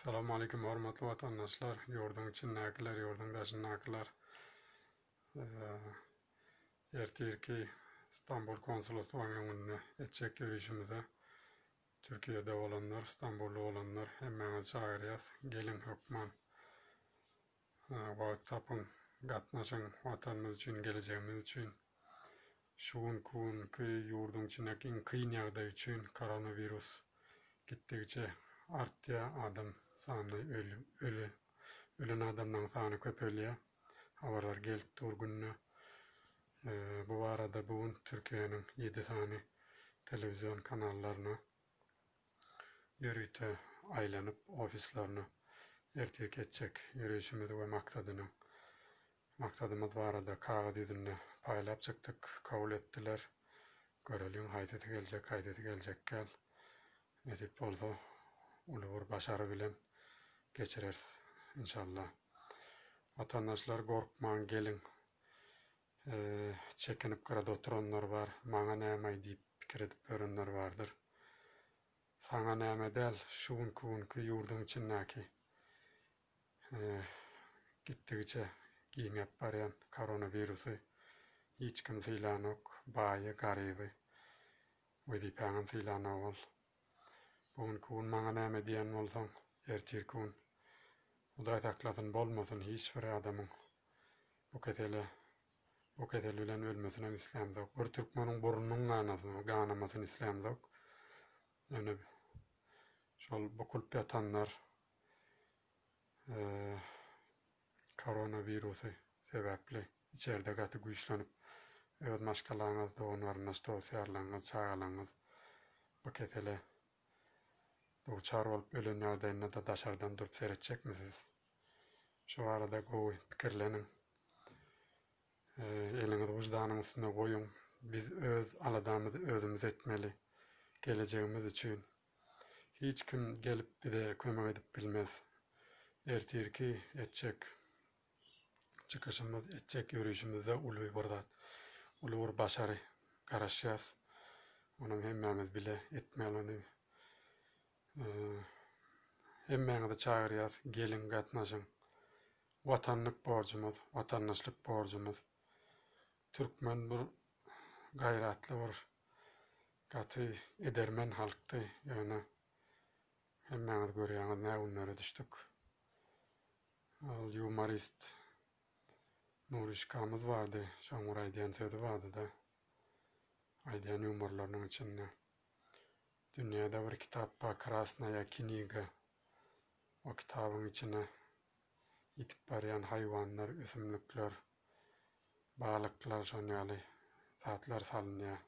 Assalamu alaikum hormatly vatandaşlar. Yurdun içindekiler, yurdun daşındakiler. Eee ertirki İstanbul Konsolosluğu'nun önüne etçek görüşümüze Türkiye'de olanlar, İstanbul'da olanlar hemmeniz çağırıyaz. Gelin hükman. Vaat tapın, gatnaşın vatanımız için, geleceğimiz için. Şuun kuun ki yurdun içindeki kıyın yağda için koronavirüs gittikçe artya adam sany ölü ölü ölen adamdan sany köpelýär. Habarlar gelip durgunna. Eee bu arada bugün Türkiye'nin 7 tane televizyon kanallarına yürüyte aylanıp ofislerini ertirk etjek yürüyüşimizi ve maksadyny maksadymyz barada kağıt yüzünde paýlap çykdyk, kabul etdiler. Görelim haýdaty geljek, haýdaty geljek gel. Nedip bolsa uly bir başary bilen geçirer inşallah. Vatandaşlar gorkmaň gelin. Eee çekinip garada oturanlar bar. Maňa näme diýip pikir edip bardyr. Saňa näme däl, şuň kuňky ýurdun içindäki eee gitdigiçe giňep barýan koronavirusy hiç kim sylanok, baýy, garyby. Wezipäňem sylanok bol. Bugün kun maňa näme diýen bolsaň, ertir kun Hudaý saklasyn bolmasyn hiç bir adamyň bu kesele bu kesel bilen ölmesine isläm zok. Bir türkmeniň burnunyň ganasyny, ganamasyny isläm zok. Ýöne şol bokulyp ýatanlar eee koronavirusy sebäpli içeride gaty güýçlenip öz maşgalaryňyz, doganlaryňyz, dostýarlaryňyz, çagalaryňyz bu kesele duçar bolup ölen ýagdaýyna da daşardan durup seretjekmisiz? Şu arada gowy pikirleniň. Eee eliňizi wyjdanyň üstüne goýuň. Biz öz aladamyzy özümiz etmeli. Geleceğimiz için. Hiç kim gelip bize kömek edip bilmez. Ertirki etjek çıkışımız, etjek yürüyüşümizde uly bir uly bir başary garaşýas. Onuň hemmemiz bile etmeli. Eee hemmeňizi çagyrýas, gelin gatnaşyň. Watanlyk borjumyz, watandaşlyk borjumyz. Türkmen bir gaýratly bir gaty edermen halkdy. Ýöne hemmeňiz görýäňiz näme günlere düşdük. Ol humorist Nurişkamyz bardy. Şoň bir aýdýan sözi bardy da. Aýdýan humorlarynyň içinde. Dünýede bir kitap bar, Krasnaya kniga. O kitabyň içine ýitip barýan haýwanlar, ösümlikler, balyklar şon ýaly zatlar salynýar.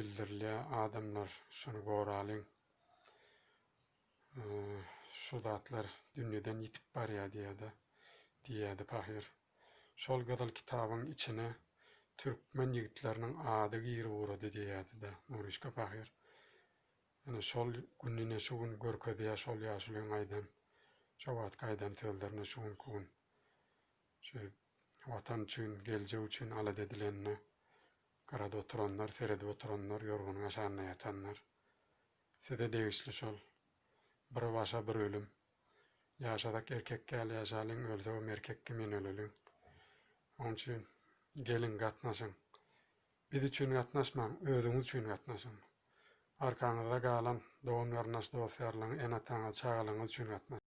Bildirilýär adamlar şonu goralyň. Eee şu zatlar dünýeden ýitip barýar diýýärdi. Diýýärdi pahyr. Şol gözal kitabyň içine türkmen ýigitleriniň ady giри urady diýýärdi da Nurişka pahyr. Ene şol gününe şu gün görkezýär şol ýaşulyň aýdan. Şo wagtky aýdan sözlerini şu gün kun. Şu watan üçin, geljek üçin alad edilenini garada oturanlar, serede oturanlar, ýorgunyň aşagyna ýatanlar. Sede degişli şol. Bir başa bir ölüm. Ýaşadak erkek gäl ýaşalyň, ölsegem erkekki men öleliň. Onuň üçin gelin gatnaşyň. Biz üçin gatnaşmaň, özüňiz üçin gatnaşyň. Arkaňyzda galan dogan garnaş dostýarlaryň, enataňyz, çagalaryňyz üçin gatnaşyň.